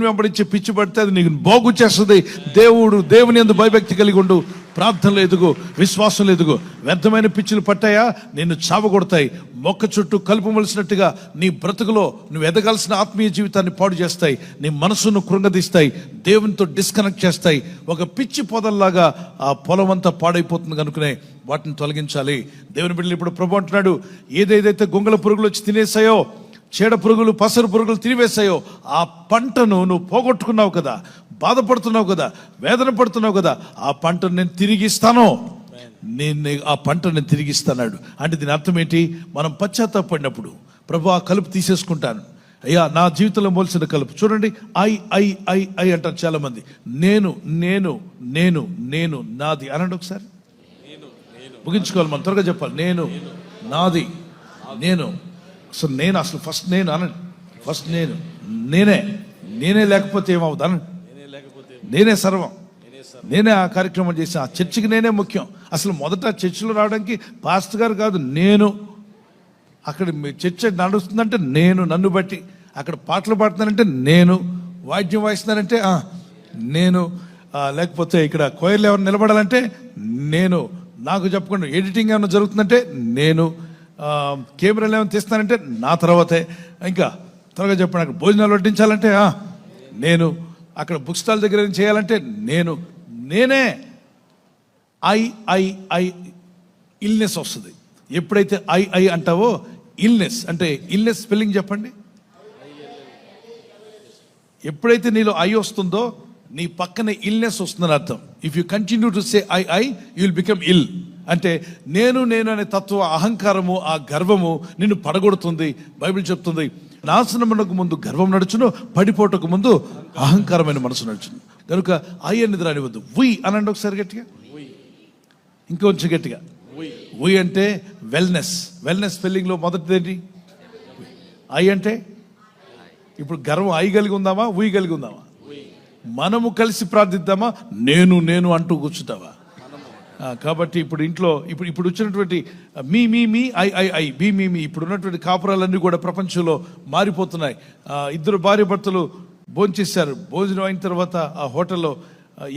వెంబడించి పిచ్చి పడితే అది నీకు బాగు చేస్తుంది. దేవుడు దేవుని ఎందు భయభక్తి కలిగి ఉండు. ప్రార్థనలు ఎదుగు విశ్వాసం ఎదుగు. వ్యర్థమైన పిచ్చులు పట్టాయా? నిన్ను చావగొడతాయి మొక్క చుట్టూ కలుపవలసినట్టుగా నీ బ్రతుకులో నువ్వు ఎదగాల్సిన ఆత్మీయ జీవితాన్ని పాడు చేస్తాయి. నీ మనసును కృంగదీస్తాయి. దేవునితో డిస్కనెక్ట్ చేస్తాయి. ఒక పిచ్చి పొదల్లాగా ఆ పొలం అంతా పాడైపోతుంది కనుకునే వాటిని తొలగించాలి. దేవుని బిడ్డలు ఇప్పుడు ప్రభు అంటున్నాడు ఏదేదైతే గొంగళ పురుగులు వచ్చి తినేసాయో చీడ పురుగులు పసరు పురుగులు తిరివేశాయో ఆ పంటను నువ్వు పోగొట్టుకున్నావు కదా బాధపడుతున్నావు కదా వేదన పడుతున్నావు కదా ఆ పంటను నేను తిరిగిస్తాను. నేను ఆ పంటను నేను తిరిగిస్తాడు అంటే దీని అర్థం ఏంటి? మనం పశ్చాత్తాపడినప్పుడు ప్రభు ఆ కలుపు తీసేసుకుంటాను. అయ్యా నా జీవితంలో మోల్సిన కలుపు. చూడండి ఐ ఐ ఐ ఐ అంటారు చాలా మంది నేను నేను నేను నేను నాది. అనండి ఒకసారి. ముగించుకోవాలి మనం త్వరగా చెప్పాలి. నేను నాది. నేను అసలు నేను అసలు ఫస్ట్ నేను అనండి ఫస్ట్ నేను. నేనే. నేనే లేకపోతే ఏమవుతా నేనే సర్వం. నేనే ఆ కార్యక్రమం చేసిన. ఆ చర్చికి నేనే ముఖ్యం. అసలు మొదట చర్చిలో రావడానికి పాస్టర్ గారు కాదు నేను. అక్కడ మీ చర్చ నడుస్తుందంటే నేను నన్ను బట్టి. అక్కడ పాటలు పాడుతున్నానంటే నేను. వాద్యం వాయిస్తున్నానంటే నేను. లేకపోతే ఇక్కడ కోయర్లు ఎవరు నిలబడాలంటే నేను. నాకు చెప్పకుండా ఎడిటింగ్ ఏమైనా జరుగుతుందంటే నేను. ఆ, ఏమైనా తీస్తానంటే నా తర్వాతే. ఇంకా త్వరగా చెప్పండి అక్కడ భోజనాలు వడ్డించాలంటే నేను అక్కడ బుక్ స్టాల్ దగ్గర ఏం చేయాలంటే నేను నేనే ఐ ఐ ఐ ఇల్నెస్ వస్తుంది. ఎప్పుడైతే ఐ ఐ అంటావో ఇల్నెస్ అంటే ఇల్నెస్ స్పెల్లింగ్ చెప్పండి. ఎప్పుడైతే నీలో ఐ వస్తుందో నీ పక్కన ఇల్నెస్ వస్తుందని అర్థం. If you continue to say I I you will become ill అంటే నేను నేను అనే తత్వ అహంకారము ఆ గర్వము నిన్ను పడగొడుతుంది. బైబిల్ చెప్తుంది నాశనమునకు ముందు గర్వం నడుచును పడిపోటకు ముందు అహంకారమైన మనసు నడుచును. కనుక ఐ అనేది రానివద్దు వి అనండి ఒకసారి గట్టిగా. ఇంకొంచెం గట్టిగా. వి అంటే వెల్నెస్. వెల్నెస్ స్పెల్లింగ్లో మొదటిది ఏంటి ఐ అంటే? ఇప్పుడు గర్వం ఐ కలిగి ఉందామా? ఉయ్ కలిగి ఉందామా? మనము కలిసి ప్రార్థిద్దామా? నేను నేను అంటూ కూర్చుంటావా? కాబట్టి ఇప్పుడు ఇంట్లో ఇప్పుడు ఇప్పుడు వచ్చినటువంటి me me me I I I be me me ఇప్పుడు ఉన్నటువంటి కాపురాలన్నీ కూడా ప్రపంచంలో మారిపోతున్నాయి. ఇద్దరు భార్య భర్తలు భోంచేశారు. భోజనం అయిన తర్వాత ఆ హోటల్లో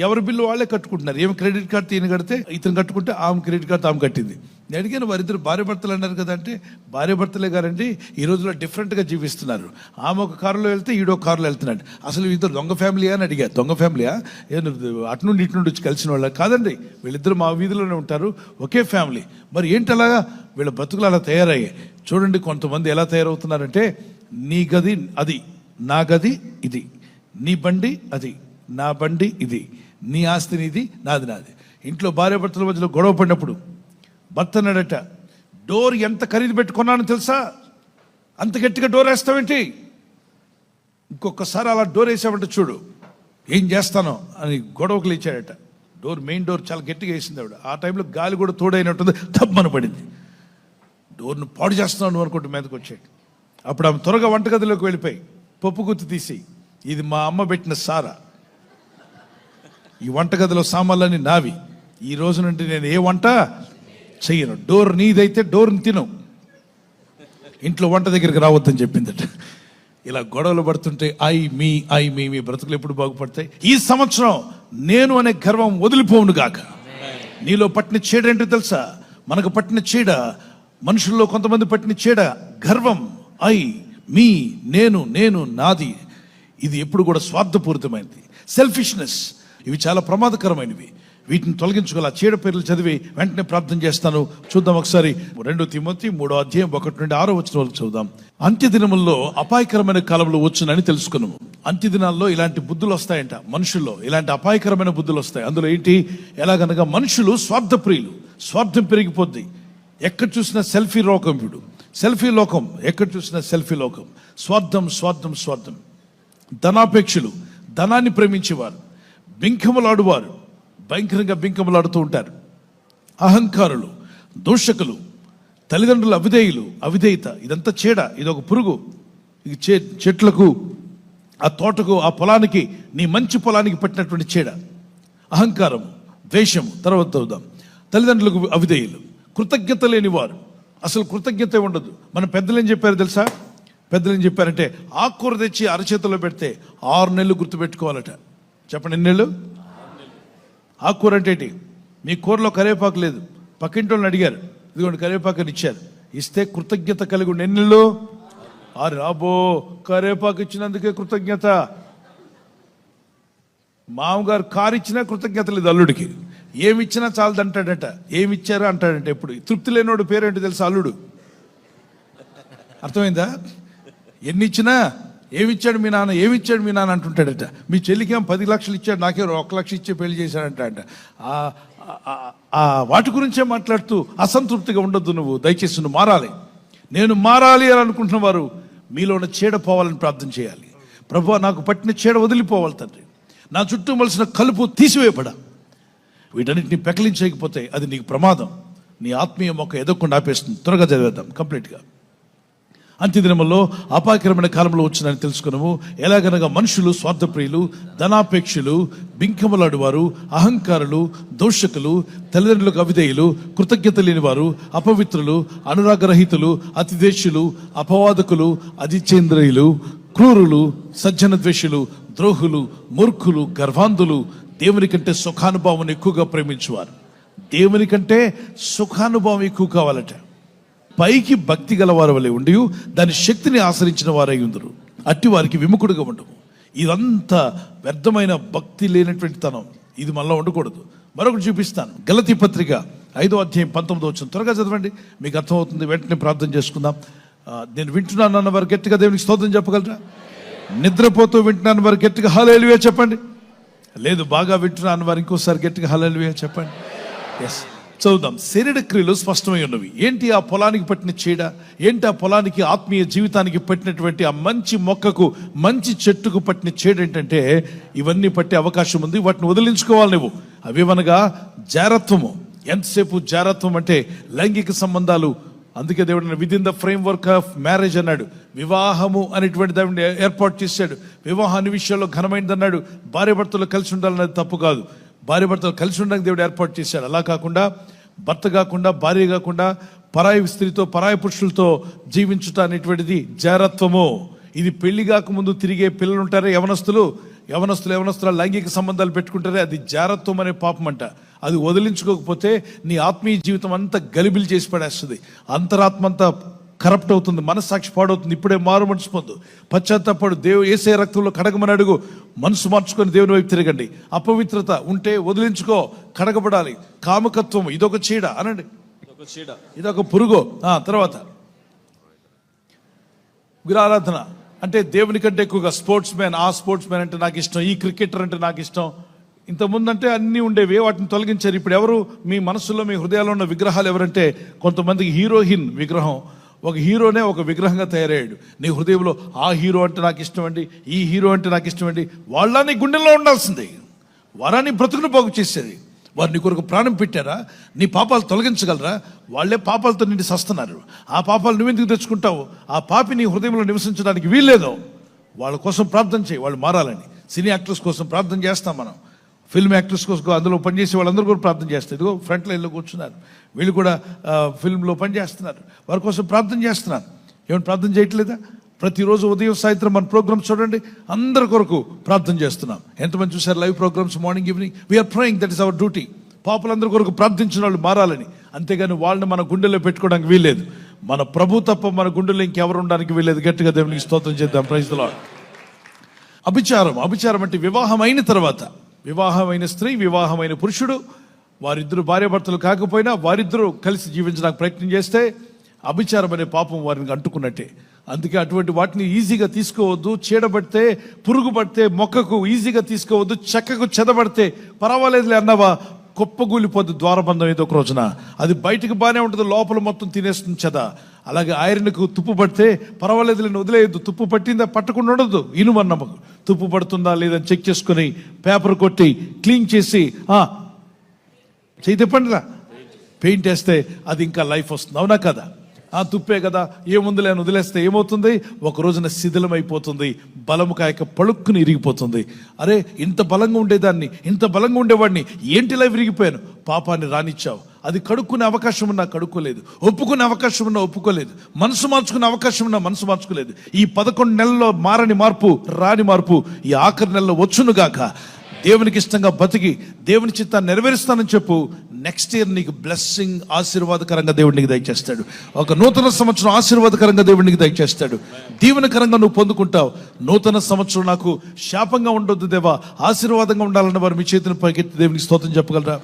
ఎవరి బిల్లు వాళ్ళే కట్టుకుంటున్నారు. ఏమి క్రెడిట్ కార్డు ఈయన కడితే ఇతను కట్టుకుంటే ఆమె క్రెడిట్ కార్డు ఆమె కట్టింది. నేను అడిగాను వారిద్దరు భార్య భర్తలు అన్నారు కదంటే భార్య భర్తలే గారండి ఈ రోజుల్లో డిఫరెంట్గా జీవిస్తున్నారు. ఆమె ఒక కారులో వెళ్తే ఈడో కారులో వెళ్తున్నాడు. అసలు ఇద్దరు దొంగ ఫ్యామిలీ అని అడిగా దొంగ ఫ్యామిలీయా? ఏ అటు నుండి ఇటు నుండి వచ్చి కలిసిన వాళ్ళ కాదండి. వీళ్ళిద్దరు మా వీధిలోనే ఉంటారు ఒకే ఫ్యామిలీ. మరి ఏంటి అలాగా వీళ్ళ బతుకులు అలా తయారయ్యాయి. చూడండి కొంతమంది ఎలా తయారవుతున్నారంటే నీ గది అది నా గది ఇది నీ బండి అది నా బండి ఇది నీ ఆస్తిని ఇది నాది నాది. ఇంట్లో భార్య భర్తల మధ్యలో గొడవ పడినప్పుడు భర్త అన్నాడట డోర్ ఎంత ఖరీదు పెట్టుకున్నాను తెలుసా? అంత గట్టిగా డోర్ వేస్తావేంటి? ఇంకొకసారి అలా డోర్ వేసామంటే చూడు ఏం చేస్తానో అని గొడవకు లేచాడట. డోర్ మెయిన్ డోర్ చాలా గట్టిగా వేసింది ఆవిడ. ఆ టైంలో గాలి కూడా తోడైనట్టుంది తప్పని పడింది. డోర్ను పాడు చేస్తున్నాను అనుకుంటూ మీదకి వచ్చాడు అప్పుడు ఆమె త్వరగా వంటగదిలోకి వెళ్ళిపోయి పప్పు గుత్తి తీసి ఇది మా అమ్మ పెట్టిన సారా. ఈ వంటగదిలో సామాన్లన్నీ నావి. ఈ రోజు నుండి నేను ఏ వంట చెయ్యను. డోర్ నీదైతే డోర్ని తిను. ఇంట్లో వంట దగ్గరికి రావద్దని చెప్పిందట. ఇలా గొడవలు పడుతుంటే ఐ మీ ఐ మీ మీ బ్రతుకులు ఎప్పుడు బాగుపడతాయి? ఈ సంవత్సరం నేను అనే గర్వం వదిలిపోవును గాక. నీలో పట్టిన చీడ ఏంటో తెలుసా? మనకు పట్టిన చీడ మనుషుల్లో కొంతమంది పట్టిన చీడ గర్వం. ఐ మీ నేను నేను నాది. ఇది ఎప్పుడు కూడా స్వార్థపూరితమైనది. సెల్ఫిష్నెస్ ఇవి చాలా ప్రమాదకరమైనవి. వీటిని తొలగించుకోవాలి. చీడ పేర్లు చదివి వెంటనే ప్రార్థన చేస్తాను. చూద్దాం ఒకసారి రెండు తిమ్మతి మూడో అధ్యాయం ఒకటి నుండి ఆరో వచ్చిన వరకు చూద్దాం. అంత్య దినముల్లో అపాయకరమైన కాలంలో వచ్చునని తెలుసుకున్నాము అంత్య దినాల్లో ఇలాంటి బుద్ధులు వస్తాయంట. మనుషుల్లో ఇలాంటి అపాయకరమైన బుద్ధులు వస్తాయి. అందులో ఏంటి? ఎలాగనగా మనుషులు స్వార్థప్రియులు. స్వార్థం పెరిగిపోద్ది. ఎక్కడ చూసినా సెల్ఫీ లోకం ఇప్పుడు సెల్ఫీ లోకం. ఎక్కడ చూసినా సెల్ఫీ లోకం. స్వార్థం స్వార్థం స్వార్థం. ధనాపేక్షలు. ధనాన్ని ప్రేమించేవారు. బింఖములాడువారు భయంకరంగా బింకములాడుతూ ఉంటారు. అహంకారులు దూషకులు తల్లిదండ్రుల అవిధేయులు అవిధేయత ఇదంతా చీడ ఇది ఒక పురుగు. ఇది చే చెట్లకు ఆ తోటకు ఆ పొలానికి నీ మంచి పొలానికి పట్టినటువంటి చీడ. అహంకారం ద్వేషము తర్వాత చూద్దాం. తల్లిదండ్రులకు అవిధేయులు కృతజ్ఞత లేని వారు. అసలు కృతజ్ఞత ఉండదు. మన పెద్దలు ఏం చెప్పారు తెలుసా? పెద్దలు ఏం చెప్పారంటే ఆకుకూర తెచ్చి అరచేతిలో పెడితే ఆరు నెలలు గుర్తుపెట్టుకోవాలట. చెప్పండి ఎన్ని నెలలు? ఆకుకూర అంటే ఏంటి? మీ కూరలో కరివేపాకు లేదు. పక్కింటోళ్ళని అడిగారు. ఇదిగోండి కరివేపాకు అని ఇచ్చారు. ఇస్తే కృతజ్ఞత కలిగి ఉండి. ఎన్ని ఆ రాబో కరివేపాకు ఇచ్చినందుకే కృతజ్ఞత. మామగారు కారు ఇచ్చినా కృతజ్ఞత లేదు అల్లుడికి. ఏమి ఇచ్చినా చాలదంటాడట ఏమి ఇచ్చారో అంటాడంట ఎప్పుడు. తృప్తి లేనోడు పేరేంటి తెలుసు అల్లుడు? అర్థమైందా? ఎన్ని ఇచ్చినా ఏమి ఇచ్చాడు మీ నాన్న? ఏమిచ్చాడు మీ నాన్న అంటుంటాడట. మీ చెల్లికేం పది లక్షలు ఇచ్చాడు? నాకే ఒక లక్ష ఇచ్చే పెళ్ళి చేశాడంట అంట ఆ- వాటి గురించే మాట్లాడుతూ అసంతృప్తిగా ఉండొద్దు నువ్వు. దయచేసి నువ్వు మారాలి. నేను మారాలి అని అనుకుంటున్న వారు మీలో ఉన్న చీడ పోవాలని ప్రార్థన చేయాలి. ప్రభు నాకు పట్టిన చీడ వదిలిపోవాలి తండ్రి. నా చుట్టూ మలిసిన కలుపు తీసివేయబడ. వీటన్నిటిని పెకలించకపోతే అది నీకు ప్రమాదం. నీ ఆత్మీయ మొక్క ఎదగకుండా ఆపేస్తుంది. త్వరగా చదివేద్దాం. కంప్లీట్గా. అంత్యదినములో అపాకరమైన కాలంలో వచ్చిందని తెలుసుకున్నాము. ఎలాగనగా మనుషులు స్వార్థప్రియులు ధనాపేక్షులు బింకములాడువారు అహంకారులు దోషకులు తల్లిదండ్రులకు అవిధేయులు కృతజ్ఞత లేనివారు అపవిత్రులు అనురాగరహితులు అతిదేశులు అపవాదకులు అధిచేంద్రియులు క్రూరులు సజ్జన ద్వేషులు ద్రోహులు మూర్ఖులు గర్వాంధులు దేవుని కంటే సుఖానుభావం ఎక్కువగా ప్రేమించువారు. దేవుని కంటే సుఖానుభవం ఎక్కువ కావాలట. పైకి భక్తి గలవారు వలె ఉండి దాని శక్తిని ఆశ్రయించిన వారై ఉందరు. అట్టి వారికి విముఖుడుగా ఉండము. ఇదంతా వ్యర్థమైన భక్తి లేనటువంటి తనం. ఇది మళ్ళీ ఉండకూడదు. మరొకటి చూపిస్తాను. గలతి పత్రిక ఐదో అధ్యాయం పంతొమ్మిదో వచ్చిన త్వరగా చదవండి. మీకు అర్థమవుతుంది. వెంటనే ప్రార్థన చేసుకుందాం. నేను వింటున్నాను అన్న వారు గట్టిగా దేవునికి స్తోత్రం చెప్పగలరా? నిద్రపోతూ వింటున్నాను వారు గట్టిగా హలేలువే చెప్పండి. లేదు బాగా వింటున్నాను వారు ఇంకోసారి గట్టిగా హలేలువే చెప్పండి. ఎస్ చదువుదాం. శరీర క్రియలు స్పష్టమై ఉన్నవి. ఏంటి ఆ పొలానికి పట్టిన చీడ? ఏంటి ఆ పొలానికి ఆత్మీయ జీవితానికి పట్టినటువంటి ఆ మంచి మొక్కకు మంచి చెట్టుకు పట్టిన చీడ ఏంటంటే ఇవన్నీ పట్టే అవకాశం ఉంది. వాటిని వదిలించుకోవాలి నువ్వు. అవేమనగా జారత్వము. ఎంతసేపు జారత్వం అంటే లైంగిక సంబంధాలు. అందుకే దేవుడు within the framework of marriage అన్నాడు. వివాహము అనేటువంటి దేవుడిని ఏర్పాటు చేశాడు. వివాహం అనే విషయంలో ఘనమైనది అన్నాడు భార్య భర్తలు కలిసి ఉండాలన్నది తప్పు కాదు. భార్య భర్తలు కలిసి ఉండడానికి దేవుడు ఏర్పాటు చేశాడు. అలా కాకుండా భర్త కాకుండా భార్య కాకుండా పరాయి స్త్రీతో పరాయి పురుషులతో జీవించుట అనేటువంటిది జారత్వము. ఇది పెళ్ళి కాకముందు తిరిగే పిల్లలు ఉంటారే యవనస్తులు? యవనస్తులు యవనస్తుల లైంగిక సంబంధాలు పెట్టుకుంటారే అది జారత్వం అనే పాపం అంట అది వదిలించుకోకపోతే నీ ఆత్మీయ జీవితం అంతా గలిబిలి చేసి పడేస్తుంది. అంతరాత్మ అంతా కరప్ట్ అవుతుంది మనస్సాక్షి పాడవుతుంది. ఇప్పుడే మారు మనసు పొందు. పశ్చాత్తాపడు. దేవు ఏసే రక్తంలో కడగమని అడుగు. మనసు మార్చుకొని దేవుని వైపు తిరగండి. అపవిత్రత ఉంటే వదిలించుకో. కడగబడాలి. కామకత్వం ఇదొక చీడ అనండి. చీడ. ఇదొక పురుగు. ఆ తర్వాత. విరారాధన అంటే దేవుని కంటే ఎక్కువగా స్పోర్ట్స్ మ్యాన్ ఆ స్పోర్ట్స్ మ్యాన్ అంటే నాకు ఇష్టం. ఈ క్రికెటర్ అంటే నాకు ఇష్టం. ఇంతకుముందు అంటే అన్నీ ఉండేవి. వాటిని తొలగించారు. ఇప్పుడు ఎవరు? మీ మనసులో మీ హృదయాల్లో ఉన్న విగ్రహాలు ఎవరంటే కొంతమందికి హీరోయిన్ విగ్రహం. ఒక హీరోనే ఒక విగ్రహంగా తయారయ్యాడు. నీ హృదయంలో ఆ హీరో అంటే నాకు ఇష్టం అండి ఈ హీరో అంటే నాకు ఇష్టం అండి వాళ్ళ నీ గుండెల్లో ఉండాల్సింది. వారాన్ని బ్రతుకును బాగు చేసేది. వారు నీ కొరకు ప్రాణం పెట్టారా? నీ పాపాలు తొలగించగలరా? వాళ్ళే పాపాలతో నిండి సస్తున్నారు. ఆ పాపాలు నువ్వెందుకు తెచ్చుకుంటావు? ఆ పాపి నీ హృదయంలో నివసించడానికి వీల్లేదు. వాళ్ళ కోసం ప్రార్థన చేయి వాళ్ళు మారాలని. సినీ యాక్టర్స్ కోసం ప్రార్థన చేస్తాం మనం. ఫిల్మ్ యాక్టర్స్ కోసం అందులో పనిచేసే వాళ్ళందరూ కూడా ప్రార్థన చేస్తారు. ఇదిగో ఫ్రంట్ లైన్లో కూర్చున్నారు. వీళ్ళు కూడా ఫిల్మ్లో పనిచేస్తున్నారు. వారి కోసం ప్రార్థన చేస్తున్నారు. ఏమైనా ప్రార్థన చేయట్లేదా? ప్రతిరోజు ఉదయం సాయంత్రం మన ప్రోగ్రామ్స్ చూడండి. అందరి కొరకు ప్రార్థన చేస్తున్నాం. ఎంతమంది చూసారు live programs morning evening? We are praying that is our duty పాపులందరి కొరకు ప్రార్థించిన వాళ్ళు మారాలని. అంతేగాని వాళ్ళని మన గుండెలో పెట్టుకోవడానికి వీల్లేదు. మన ప్రభు తప్ప మన గుండెలో ఇంకెవరు ఉండడానికి వీల్లేదు. గట్టిగా దేవునికి స్తోత్రం చేద్దాం. ప్రైజ్లో అభిచారం అభిచారం అంటే వివాహం అయిన తర్వాత వివాహమైన స్త్రీ వివాహమైన పురుషుడు వారిద్దరు భార్యాభర్తలు కాకపోయినా వారిద్దరూ కలిసి జీవించడానికి ప్రయత్నం చేస్తే అభిచారం అనే పాపం వారిని అంటుకున్నట్టే. అందుకే అటువంటి వాటిని ఈజీగా తీసుకోవద్దు చీడబడితే పురుగు పడితే మొక్కకు ఈజీగా తీసుకోవద్దు చెక్కకు చెదబడితే పర్వాలేదులే అన్నావా కుప్పగూలిపోద్దు ద్వారబంధం ఏదో ఒక రోజున. అది బయటకు బాగానే ఉంటుంది లోపల మొత్తం తినేస్తుంది చెద. అలాగే ఐరన్కు తుప్పు పడితే పర్వాలేదు నేను వదిలేయద్దు. తుప్పు పట్టిందా పట్టకుండా ఉండదు ఇనుమన్నమకు తుప్పు పడుతుందా లేదని చెక్ చేసుకొని పేపర్ కొట్టి క్లీన్ చేసి చేయి తిప్పండిరా. పెయింట్ వేస్తే అది ఇంకా లైఫ్ వస్తుంది. అవునా కదా? ఆ తుప్పే కదా. ఏముందిలే అని వదిలేస్తే ఏమవుతుంది? ఒక రోజున శిథిలం అయిపోతుంది బలము కాయక పలుక్కుని ఇరిగిపోతుంది. అరే ఇంత బలంగా ఉండేదాన్ని ఇంత బలంగా ఉండేవాడిని ఏంటి లైఫ్ విరిగిపోయాను? పాపాన్ని రానిచ్చావు. అది కడుక్కునే అవకాశం ఉన్నా కడుక్కోలేదు. ఒప్పుకునే అవకాశం ఉన్నా ఒప్పుకోలేదు. మనసు మార్చుకునే అవకాశం ఉన్నా మనసు మార్చుకోలేదు. ఈ పదకొండు నెలల్లో మారని మార్పు రాని మార్పు ఈ ఆఖరి నెలలో వచ్చునుగాక దేవునికి ఇష్టంగా బతికి దేవుని చిత్తాన్ని నెరవేరుస్తానని చెప్పు. నెక్స్ట్ ఇయర్ నీకు బ్లెస్సింగ్ ఆశీర్వాదకరంగా దేవునికి దయచేస్తాడు. ఒక నూతన సంవత్సరం ఆశీర్వాదకరంగా దేవునికి దయచేస్తాడు. దీవెనకరంగా నువ్వు పొందుకుంటావు. నూతన సంవత్సరం నాకు శాపంగా ఉండొద్దు దేవా. ఆశీర్వాదంగా ఉండాలన్న వారు మీ చేతిని పైకెత్తి దేవునికి స్తోత్రం చెప్పగలరా?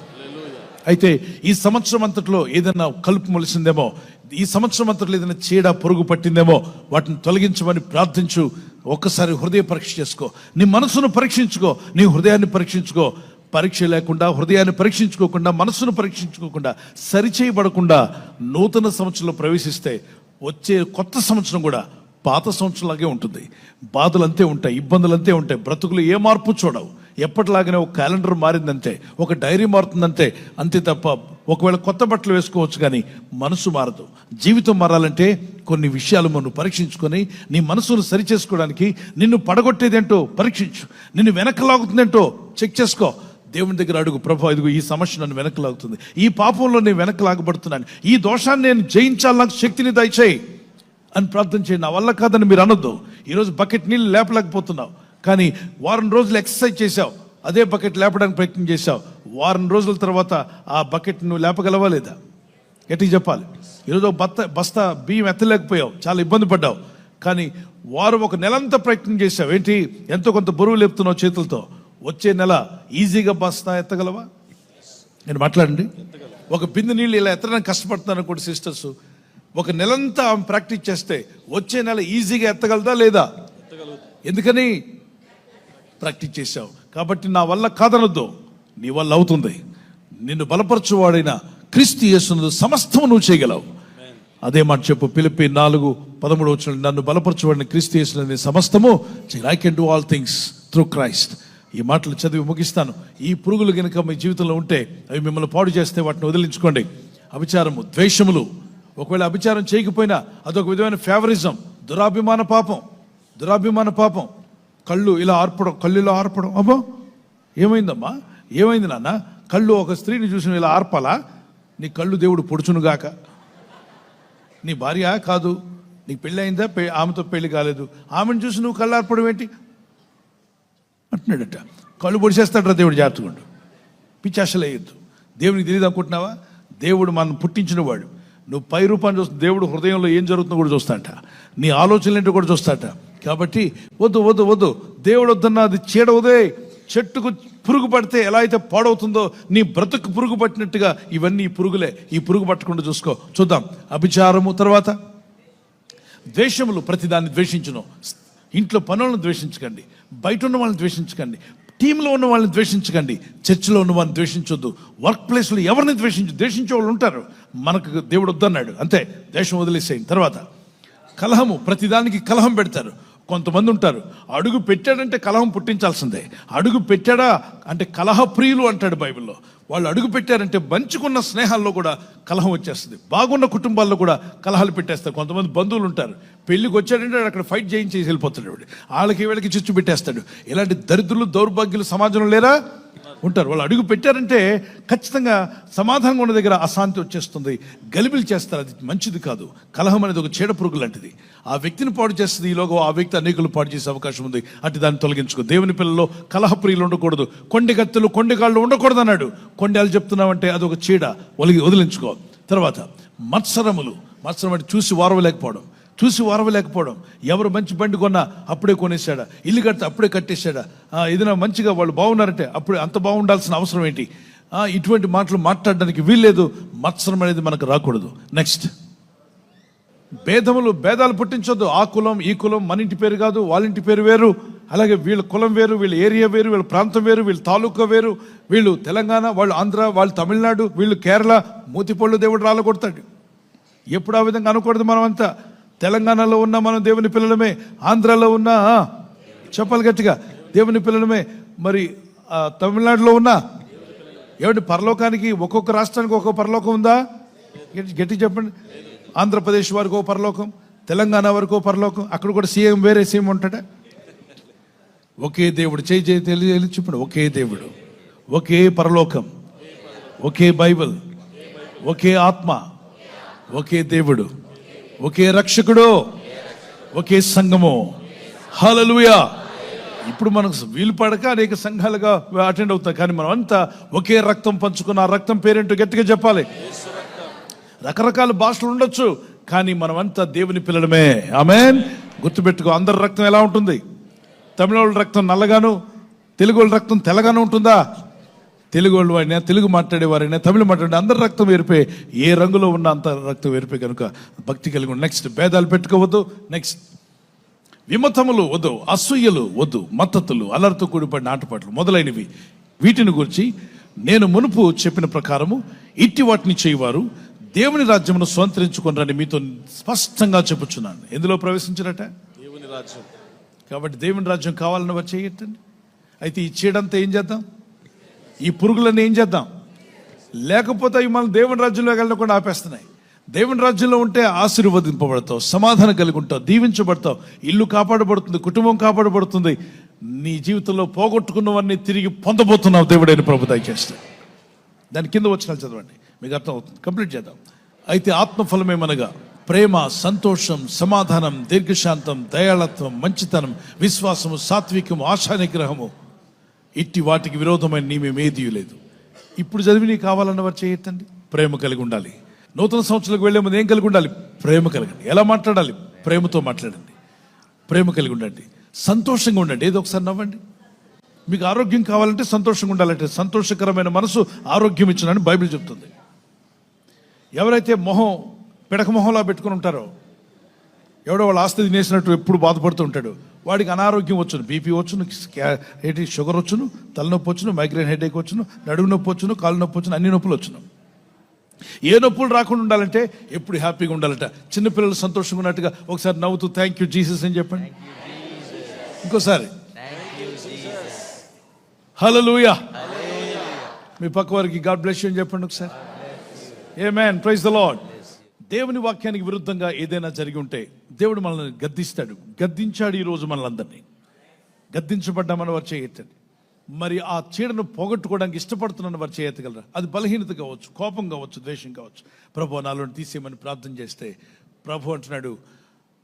అయితే ఈ సంవత్సరం అంతట్లో ఏదైనా కలుపు మొలిసిందేమో ఈ సంవత్సరం అంతట్లో ఏదైనా చీడ పొరుగు పట్టిందేమో వాటిని తొలగించమని ప్రార్థించు. ఒక్కసారి హృదయ పరీక్ష చేసుకో. నీ మనసును పరీక్షించుకో. నీ హృదయాన్ని పరీక్షించుకో. పరీక్ష లేకుండా హృదయాన్ని పరీక్షించుకోకుండా మనసును పరీక్షించుకోకుండా సరిచేయబడకుండా నూతన సంవత్సరంలో ప్రవేశిస్తే వచ్చే కొత్త సంవత్సరం కూడా పాత సంవత్సరంలాగే ఉంటుంది. బాధలు అంతే ఉంటాయి ఇబ్బందులు అంతే ఉంటాయి బ్రతుకులు ఏ మార్పు చూడవు. ఎప్పటిలాగానే ఒక క్యాలెండర్ మారిందంతే ఒక డైరీ మారుతుందంతే. అంతే తప్ప ఒకవేళ కొత్త బట్టలు వేసుకోవచ్చు కానీ మనసు మారదు. జీవితం మారాలంటే కొన్ని విషయాలు మనం పరీక్షించుకొని నీ మనసును సరిచేసుకోవడానికి నిన్ను పడగొట్టేదేంటో పరీక్షించు. నిన్ను వెనకలాగుతుందేంటో చెక్ చేసుకో. దేవుని దగ్గర అడుగు ప్రభా ఇదిగో ఈ సమస్య నన్ను వెనక్కి లాగుతుంది ఈ పాపంలో నేను వెనక్కి లాగబడుతున్నాను ఈ దోషాన్ని నేను జయించాలి నాకు శక్తిని దయచేయి అని ప్రార్థన చేయండి నా వల్ల కాదని మీరు అనొద్దు. ఈరోజు బకెట్ నీళ్ళు లేపలేకపోతున్నావు. కానీ వారం రోజులు ఎక్సర్సైజ్ చేసావు అదే బకెట్ లేపడానికి ప్రయత్నం చేశావు. వారం రోజుల తర్వాత ఆ బకెట్ నువ్వు లేపగలవా లేదా? గట్టిగా చెప్పాలి. ఈరోజు బత్త బస్తా బియ్యం ఎత్తలేకపోయావు. చాలా ఇబ్బంది పడ్డావు. కానీ వారు ఒక నెలంతా ప్రయత్నం చేశావు. ఏంటి? ఎంతో కొంత బరువు లేపుతున్నావు చేతులతో. వచ్చే నెల ఈజీగా బస్తా ఎత్తగలవా? నేను మాట్లాడండి. ఒక బిందె నీళ్ళు ఇలా ఎత్తడానికి కష్టపడుతున్నారు అనుకోండి సిస్టర్స్. ఒక నెలంతా ప్రాక్టీస్ చేస్తే వచ్చే నెల ఈజీగా ఎత్తగలదా లేదా? ఎందుకని? ప్రాక్టీస్ చేశావు. కాబట్టి నా వల్ల కాదనొద్దు. నీ వల్ల అవుతుంది. నిన్ను బలపరచువాడైన క్రీస్తు యేసునందు సమస్తము నువ్వు చేయగలవు. అదే మాట చెప్పు. పిలిపి నాలుగు పదమూడు వచ్చిన నన్ను బలపరచువాడిని క్రీస్తు యేసునందు సమస్తము I can do all things through Christ ఈ మాటలు చదివి ముగిస్తాను. ఈ పురుగులు గనుక మీ జీవితంలో ఉంటే అవి మిమ్మల్ని పాడు చేస్తే వాటిని వదిలించుకోండి. అభిచారము ద్వేషములు. ఒకవేళ అభిచారం చేయకపోయినా అదొక విధమైన ఫేవరిజం దురాభిమాన పాపం. దురాభిమాన పాపం. కళ్ళు ఇలా ఆర్పడం కళ్ళు ఇలా ఆర్పడం. అబ్బో ఏమైందమ్మా? ఏమైంది నాన్న? కళ్ళు ఒక స్త్రీని చూసిన ఇలా ఆర్పాలా? నీ కళ్ళు దేవుడు పొడుచునుగాక నీ భార్య కాదు. నీకు పెళ్ళి అయిందా పె- ఆమెతో పెళ్ళి కాలేదు. ఆమెను చూసి నువ్వు కళ్ళు ఆర్పడం ఏంటి? అంటున్నాడట. కళ్ళు పొడిచేస్తాడరా దేవుడు జాగ్రత్తగా పిచ్చాశలు వేయద్దు దేవునికి తెలియదు అనుకుంటున్నావా? దేవుడు మనం పుట్టించిన వాడు నువ్వు పై రూపాన్ని చూస్తే దేవుడు హృదయంలో ఏం జరుగుతుందో కూడా చూస్తాట నీ ఆలోచనలు ఏంటో కూడా చూస్తాట కాబట్టి వద్దు వద్దు వద్దు. దేవుడు వద్దన్న అది చీడవదే. చెట్టుకు పురుగు పడితే ఎలా అయితే పాడవుతుందో నీ బ్రతుకు పురుగు పట్టినట్టుగా ఇవన్నీ పురుగులే. ఈ పురుగు పట్టకుండా చూసుకో. చూద్దాం. అభిచారము తర్వాత ద్వేషములు ప్రతిదాన్ని ద్వేషించును. ఇంట్లో పనులను ద్వేషించకండి. బయట ఉన్న వాళ్ళని ద్వేషించకండి. టీంలో ఉన్న వాళ్ళని ద్వేషించకండి. చర్చిలో ఉన్న వాళ్ళని ద్వేషించొద్దు. వర్క్ ప్లేస్లో ఎవరిని ద్వేషించు? ద్వేషించే వాళ్ళు ఉంటారు. మనకు దేవుడు వద్దన్నాడు. అంతే. దేశం వదిలేసేయండి తర్వాత కలహము. ప్రతిదానికి కలహం పెడతారు. కొంతమంది ఉంటారు. అడుగు పెట్టాడంటే కలహం పుట్టించాల్సిందే. అడుగు పెట్టాడా అంటే కలహ ప్రియులు అంటాడు బైబిల్లో. వాళ్ళు అడుగు పెట్టారంటే మంచుకున్న స్నేహాల్లో కూడా కలహం వచ్చేస్తుంది. బాగున్న కుటుంబాల్లో కూడా కలహాలు పెట్టేస్తారు. కొంతమంది బంధువులు ఉంటారు. పెళ్ళికి వచ్చాడంటే అక్కడ ఫైట్ చేయించేసి వెళ్ళిపోతాడు వాళ్ళకి వీళ్ళకి చిచ్చు పెట్టేస్తాడు. ఇలాంటి దరిద్రులు దౌర్భాగ్యులు సమాజంలో లేరా? ఉంటారు. వాళ్ళు అడుగు పెట్టారంటే ఖచ్చితంగా సమాధానంగా ఉన్న దగ్గర అశాంతి వచ్చేస్తుంది. గలిబిలు చేస్తారు. అది మంచిది కాదు. కలహం అనేది ఒక చీడ పురుగు లాంటిది. ఆ వ్యక్తిని పాడు చేస్తుంది. ఈలోగా ఆ వ్యక్తి అనేకులు పాడు చేసే అవకాశం ఉంది. అటు దాన్ని తొలగించుకో. దేవుని పిల్లల్లో కలహ ప్రియులు ఉండకూడదు. కొండి కత్తులు కొండి కాళ్ళు ఉండకూడదు అన్నాడు కొండలు చెప్తున్నావంటే అది ఒక చీడ. ఒలిగి వదిలించుకో. తర్వాత మత్సరములు. మత్సరం అంటే చూసి వారవలేకపోవడం. చూసి వారవలేకపోవడం. ఎవరు మంచి బండి కొన్నా అప్పుడే కొనేసాడా ఇల్లు కడితే అప్పుడే కట్టేశాడా? ఏదైనా మంచిగా వాళ్ళు బాగున్నారంటే అప్పుడే అంత బాగుండాల్సిన అవసరం ఏంటి? ఇటువంటి మాటలు మాట్లాడడానికి వీల్లేదు. మత్సరం అనేది మనకు రాకూడదు. నెక్స్ట్ భేదములు భేదాలు పుట్టించొద్దు. ఆ కులం ఈ కులం మన ఇంటి పేరు కాదు వాళ్ళ ఇంటి పేరు వేరు. అలాగే వీళ్ళ కులం వేరు వీళ్ళ ఏరియా వేరు వీళ్ళ ప్రాంతం వేరు వీళ్ళ తాలూకా వేరు. వీళ్ళు తెలంగాణ వాళ్ళు ఆంధ్ర వాళ్ళు తమిళనాడు వీళ్ళు కేరళ మూతిపళ్ళు దేవుడు రాలగొడతాడు ఎప్పుడు ఆ విధంగా అనకూడదు మనమంతా. తెలంగాణలో ఉన్న మనం దేవుని పిల్లలమే ఆంధ్రాలో ఉన్న చెప్పాలి గట్టిగా దేవుని పిల్లలమే. మరి తమిళనాడులో ఉన్నా ఏమిటి పరలోకానికి ఒక్కొక్క రాష్ట్రానికి ఒక్కొక్క పరలోకం ఉందా? గట్టి గట్టి చెప్పండి. ఆంధ్రప్రదేశ్ వరకు ఒక పరలోకం తెలంగాణ వరకు పరలోకం అక్కడ కూడా సీఎం వేరే సీఎం ఉంటాడా? ఒకే దేవుడు చేయి చేయి తెలియజేయాలి చెప్పండి. ఒకే దేవుడు ఒకే పరలోకం ఒకే బైబిల్ ఒకే ఆత్మ ఒకే దేవుడు. ఒకే రక్షకుడు ఒకే సంఘము. హలలుయా ఇప్పుడు మనకు వీలు పడక అనేక సంఘాలుగా అటెండ్ అవుతాం. కానీ మనం అంతా ఒకే రక్తం పంచుకున్న ఆ రక్తం పేరేంటో గట్టిగా చెప్పాలి. రకరకాల భాషలు ఉండొచ్చు కానీ మనమంతా దేవుని పిల్లడమే ఆమెన్ గుర్తుపెట్టుకో అందరి రక్తం ఎలా ఉంటుంది? తమిళ వాళ్ళ రక్తం నల్లగాను తెలుగు వాళ్ళ రక్తం తెల్లగాను ఉంటుందా? తెలుగు వాళ్ళు అయినా తెలుగు మాట్లాడేవారైనా తమిళ మాట్లాడే అందరి రక్తం వేరిపోయి ఏ రంగులో ఉన్న అంత రక్తం వేరిపోయి కనుక భక్తి కలిగి నెక్స్ట్ భేదాలు పెట్టుకోవద్దు. నెక్స్ట్ విమతములు వద్దు అసూయలు వద్దు మద్దతులు అలరితో కూడిపడిన ఆటపాటలు మొదలైనవి. వీటిని గురించి నేను మునుపు చెప్పిన ప్రకారము ఇట్టి వాటిని చేయవారు దేవుని రాజ్యమును స్వంతరించుకున్నారని మీతో స్పష్టంగా చెప్పుచున్నాను. ఎందులో ప్రవేశించినట దేవుని రాజ్యం. కాబట్టి దేవుని రాజ్యం కావాలని వారు చేయటండి. అయితే ఈ చీడంతా ఏం చేద్దాం? ఈ పురుగులన్నీ ఏం చేద్దాం? లేకపోతే అవి మనం దేవుని రాజ్యంలోకి వెళ్ళకుండా ఆపేస్తున్నాయి. దేవుని రాజ్యంలో ఉంటే ఆశీర్వదింపబడతావు సమాధానం కలిగి ఉంటావు దీవించబడతావు ఇల్లు కాపాడబడుతుంది కుటుంబం కాపాడబడుతుంది. నీ జీవితంలో పోగొట్టుకున్నవన్నీ తిరిగి పొందబోతున్నావు దేవుడైన ప్రభు దయచేస్తే దాని కింద వచ్చిన చదవండి. మీకు అర్థం అవుతుంది కంప్లీట్ చేద్దాం. అయితే ఆత్మఫలమేమనగా ప్రేమ సంతోషం సమాధానం దీర్ఘశాంతం దయాళత్వం మంచితనం విశ్వాసము సాత్వికము ఆశానిగ్రహము ఇట్టి వాటికి విరోధమైన నీమేమేది లేదు. ఇప్పుడు చదివి నీకు కావాలన్న వారు చేయొద్దండి. ప్రేమ కలిగి ఉండాలి. నూతన సంవత్సరాలకు వెళ్ళే ముందు ఏం కలిగి ఉండాలి? ప్రేమ కలిగండి. ఎలా మాట్లాడాలి? ప్రేమతో మాట్లాడండి. ప్రేమ కలిగి ఉండండి. సంతోషంగా ఉండండి. ఏదో ఒకసారి నవ్వండి. మీకు ఆరోగ్యం కావాలంటే సంతోషంగా ఉండాలంటే సంతోషకరమైన మనసు ఆరోగ్యం ఇచ్చునని బైబిల్ చెప్తుంది. ఎవరైతే మొహం పిడక మొహంలా పెట్టుకుని ఉంటారో ఎవడో వాళ్ళ ఆస్తి తినేసినట్టు ఎప్పుడు బాధపడుతూ ఉంటాడు. వాడికి అనారోగ్యం వచ్చును బీపీ వచ్చును ఏంటి షుగర్ వచ్చును తలనొప్పి వచ్చును మైగ్రేన్ హెడేక్ వచ్చును నడుము నొప్పి వచ్చును కాలు నొప్పి వచ్చును అన్ని నొప్పులు వచ్చును. ఏ నొప్పులు రాకుండా ఉండాలంటే ఎప్పుడు హ్యాపీగా ఉండాలట. చిన్నపిల్లలు సంతోషంగా ఉన్నట్టుగా ఒకసారి నవ్వుతూ థ్యాంక్ యూ జీసస్ అని చెప్పండి. ఇంకోసారి. హల్లెలూయా మీ పక్క వారికి గాడ్ బ్లెస్ యూ అని చెప్పండి ఒకసారి. A man praise the Lord దేవుని వాక్యానికి విరుద్ధంగా ఏదైనా జరిగి ఉంటే దేవుడు మనల్ని గద్దిస్తాడు. గద్దించాడు ఈ రోజు మనలందరినీ. గద్దించబడ్డామని వారు చేయొచ్చండి మరి ఆ చీడను పోగొట్టుకోవడానికి ఇష్టపడుతున్నాను వారు చేయగలరా? అది బలహీనత కావచ్చు కోపం కావచ్చు ద్వేషం కావచ్చు. ప్రభు నాలో తీసేయమని ప్రార్థన చేస్తే ప్రభు అంటున్నాడు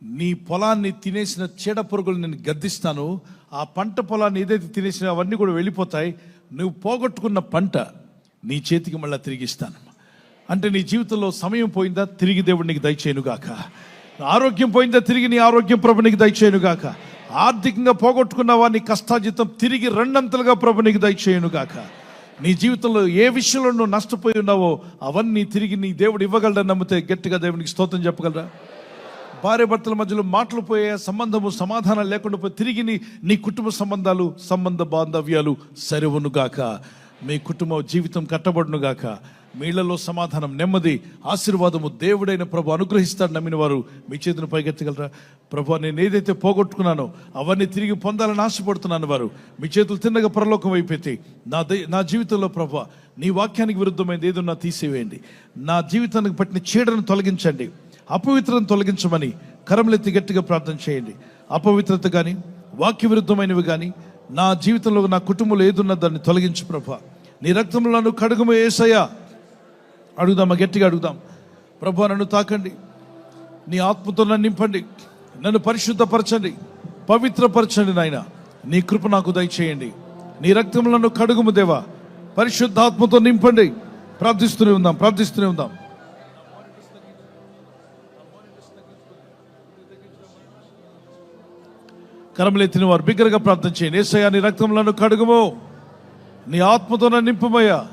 నీ పొలాన్ని తినేసిన చీడ పురుగులు నేను గద్దిస్తాను. ఆ పంట పొలాన్ని ఏదైతే తినేసిన అవన్నీ కూడా వెళ్ళిపోతాయి. నువ్వు పోగొట్టుకున్న పంట నీ చేతికి మళ్ళీ తిరిగిస్తాను అంటే నీ జీవితంలో సమయం పోయిందా? తిరిగి దేవుడు నీకు దయచేయనుగాక ఆరోగ్యం పోయిందా? తిరిగి నీ ఆరోగ్యం ప్రభు నీకు దయచేయనుగాక ఆర్థికంగా పోగొట్టుకున్నావా? నీ కష్టాజితం తిరిగి రెండంతలుగా ప్రభు నీకు దయచేయనుగాక నీ జీవితంలో ఏ విషయంలో నువ్వు నష్టపోయి ఉన్నావో అవన్నీ తిరిగి నీ దేవుడు ఇవ్వగలడని నమ్మితే గట్టిగా దేవునికి స్తోత్రం చెప్పగలరా? భార్య భర్తల మధ్యలో మాటలు పోయే సంబంధము సమాధానం లేకుండా పోయి తిరిగి నీ నీ కుటుంబ సంబంధాలు సంబంధ బాంధవ్యాలు సరివునుగాక మీ కుటుంబ జీవితం కట్టబడునుగాక మీళ్ళలో సమాధానం నెమ్మది ఆశీర్వాదము దేవుడైన ప్రభు అనుగ్రహిస్తాడు నమ్మిన వారు. మీ చేతిని పైకెత్తగలరా? ప్రభు నేను ఏదైతే పోగొట్టుకున్నానో అవన్నీ తిరిగి పొందాలని ఆశపడుతున్నాను వారు. మీ చేతులు తిన్నగా పరలోకం అయిపోతే నా దే నా జీవితంలో ప్రభు నీ వాక్యానికి విరుద్ధమైనది ఏదన్నా తీసివేయండి. నా జీవితానికి పట్టిన చీడను తొలగించండి. అపవిత్రను తొలగించమని కరములెత్తి గట్టిగా ప్రార్థన చేయండి. అపవిత్రత కానీ వాక్య విరుద్ధమైనవి కానీ నా జీవితంలో నా కుటుంబంలో ఏదున్నా దాన్ని తొలగించు ప్రభా. నీ రక్తంలో నన్ను కడుగుము ఏసయ్యా. అడుగుదామా గట్టిగా అడుగుదాం. ప్రభు నన్ను తాకండి. నీ ఆత్మతో నన్ను నింపండి. నన్ను పరిశుద్ధపరచండి. పవిత్రపరచండి నాయన. నీ కృప నాకు దయచేయండి. నీ రక్తంలో నన్ను కడుగుము దేవా. పరిశుద్ధాత్మతో నింపండి. ప్రార్థిస్తూనే ఉందాం ప్రార్థిస్తూనే ఉందాం. కరములెత్తిన వారు బిగ్గరగా ప్రార్థన చేయండి. ఏసయ్యా నీ రక్తంలో కడుగుము. నీ ఆత్మతో నన్ను నింపమయ్యా.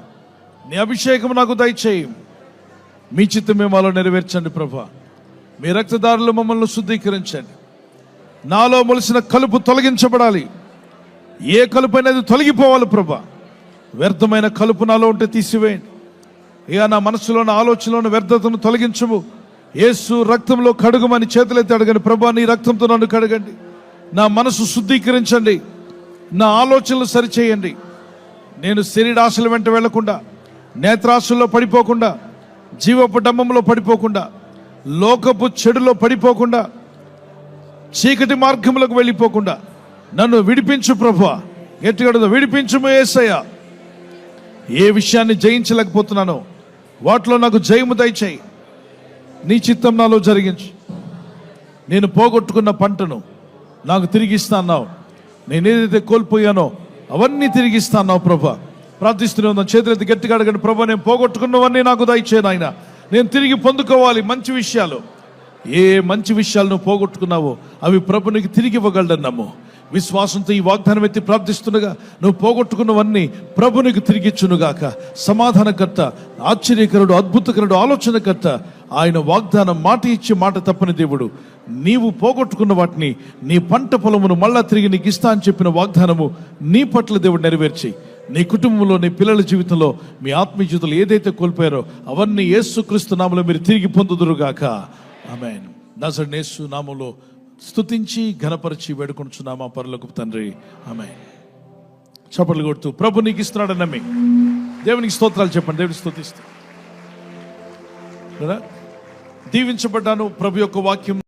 నీ అభిషేకం నాకు దయచేయి. మీ చిత్తమే మాలో నెరవేర్చండి ప్రభా. మీ రక్తదారులు మమ్మల్ని శుద్ధీకరించండి. నాలో మొలిసిన కలుపు తొలగించబడాలి. ఏ కలుపు అనేది తొలగిపోవాలి ప్రభా. వ్యర్థమైన కలుపు నాలో ఉంటే తీసివేయండి. ఇక నా మనసులోని ఆలోచనలోని వ్యర్థతను తొలగించము. ఏసు రక్తంలో కడుగుమని చేతులెత్తి అడగండి. ప్రభా నీ రక్తంతో నన్ను కడగండి. నా మనసు శుద్ధీకరించండి. నా ఆలోచనలు సరిచేయండి. నేను శరీరాశల వెంట వెళ్ళకుండా నేత్రాసుల్లో పడిపోకుండా జీవపు డంబంలో పడిపోకుండా లోకపు చెడులో పడిపోకుండా చీకటి మార్గములకు వెళ్ళిపోకుండా నన్ను విడిపించు ప్రభు ఎట్టుగడదు విడిపించు ఏసయ్య. ఏ విషయాన్ని జయించలేకపోతున్నానో వాటిలో నాకు జయము దయచేయి. నీ చిత్తం నాలో జరిగించు. నేను పోగొట్టుకున్న పంటను నాకు తిరిగి అన్నావు. నేను ఏదైతే కోల్పోయానో అవన్నీ తిరిగి అన్నావు ప్రభా ప్రార్థిస్తూనే ఉందాం చేతులెత్తి గట్టిగా అడగండి ప్రభు నేను పోగొట్టుకున్నవన్నీ నాకు దయచేయను ఆయన నేను తిరిగి పొందుకోవాలి మంచి విషయాలు. ఏ మంచి విషయాలు నువ్వు పోగొట్టుకున్నావో అవి ప్రభునికి తిరిగి ఇవ్వగలడన్నాము. విశ్వాసంతో ఈ వాగ్దానం ఎత్తి ప్రార్థిస్తుండగా నువ్వు పోగొట్టుకున్నవన్నీ ప్రభు నీకు తిరిగిచ్చునుగాక సమాధానకర్త ఆశ్చర్యకరుడు అద్భుతకరుడు ఆలోచనకర్త ఆయన వాగ్దానం మాట ఇచ్చి మాట తప్పని దేవుడు. నీవు పోగొట్టుకున్న వాటిని నీ పంట పొలమును మళ్ళా తిరిగి నీకు ఇస్తా అని చెప్పిన వాగ్దానము నీ పట్ల దేవుడు నెరవేర్చి నీ కుటుంబంలో నీ పిల్లల జీవితంలో మీ ఆత్మీయ జీవితంలో ఏదైతే కోల్పోయారో అవన్నీ యేసుక్రీస్తు నామలో మీరు తిరిగి పొందుదురుగాక. ఆమె నజర్ నేసు నామంలో స్తుతించి ఘనపరిచి వేడుకొంచున్నామా పరులకు తండ్రి. ఆమె చప్పట్లు కొడుతూ ప్రభు నీకు ఇస్తున్నాడని నమ్మి. దేవునికి స్తోత్రాలు చెప్పండి. దేవుని స్తుతిస్తూ. దీవించబడ్డాను ప్రభు యొక్క వాక్యం